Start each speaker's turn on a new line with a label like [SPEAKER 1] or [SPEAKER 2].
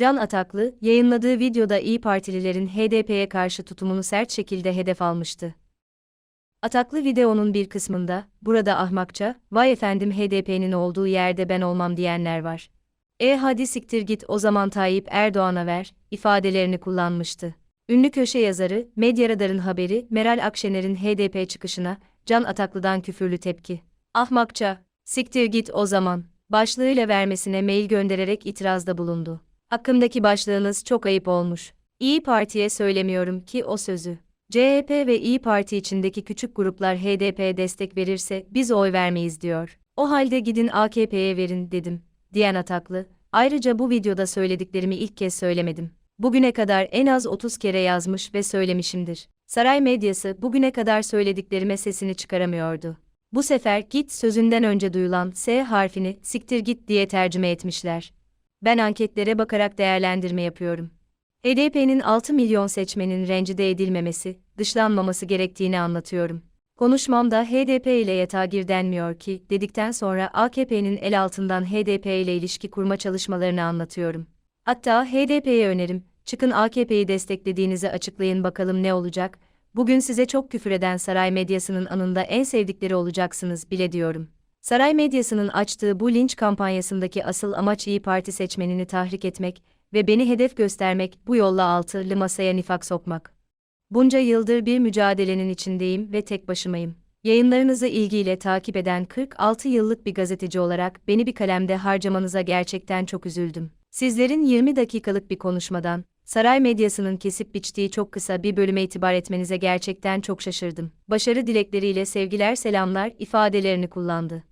[SPEAKER 1] Can Ataklı, yayınladığı videoda İyi Partililerin HDP'ye karşı tutumunu sert şekilde hedef almıştı. Ataklı videonun bir kısmında, burada ahmakça, vay efendim HDP'nin olduğu yerde ben olmam diyenler var. E hadi siktir git o zaman Tayyip Erdoğan'a ver, ifadelerini kullanmıştı. Ünlü köşe yazarı, Medya Radar'ın haberi, Meral Akşener'in HDP çıkışına, Can Ataklı'dan küfürlü tepki. Ahmakça, siktir git o zaman, başlığıyla vermesine mail göndererek itirazda bulundu. Hakkımdaki başlığınız çok ayıp olmuş. İyi Parti'ye söylemiyorum ki o sözü. CHP ve İyi Parti içindeki küçük gruplar HDP'ye destek verirse biz oy vermeyiz diyor. O halde gidin AKP'ye verin dedim, diyen Ataklı. Ayrıca bu videoda söylediklerimi ilk kez söylemedim. Bugüne kadar en az 30 kere yazmış ve söylemişimdir. Saray medyası bugüne kadar söylediklerime sesini çıkaramıyordu. Bu sefer git sözünden önce duyulan S harfini siktir git diye tercüme etmişler. Ben anketlere bakarak değerlendirme yapıyorum. HDP'nin 6 milyon seçmenin rencide edilmemesi, dışlanmaması gerektiğini anlatıyorum. Konuşmamda HDP ile yatağa gir denmiyor ki, dedikten sonra AKP'nin el altından HDP ile ilişki kurma çalışmalarını anlatıyorum. Hatta HDP'ye önerim, çıkın AKP'yi desteklediğinizi açıklayın bakalım ne olacak, bugün size çok küfür eden saray medyasının anında en sevdikleri olacaksınız bile diyorum. Saray medyasının açtığı bu linç kampanyasındaki asıl amaç İyi Parti seçmenini tahrik etmek ve beni hedef göstermek, bu yolla altılı masaya nifak sokmak. Bunca yıldır bir mücadelenin içindeyim ve tek başımayım. Yayınlarınızı ilgiyle takip eden 46 yıllık bir gazeteci olarak beni bir kalemde harcamanıza gerçekten çok üzüldüm. Sizlerin 20 dakikalık bir konuşmadan, saray medyasının kesip biçtiği çok kısa bir bölüme itibar etmenize gerçekten çok şaşırdım. Başarı dilekleriyle sevgiler selamlar ifadelerini kullandı.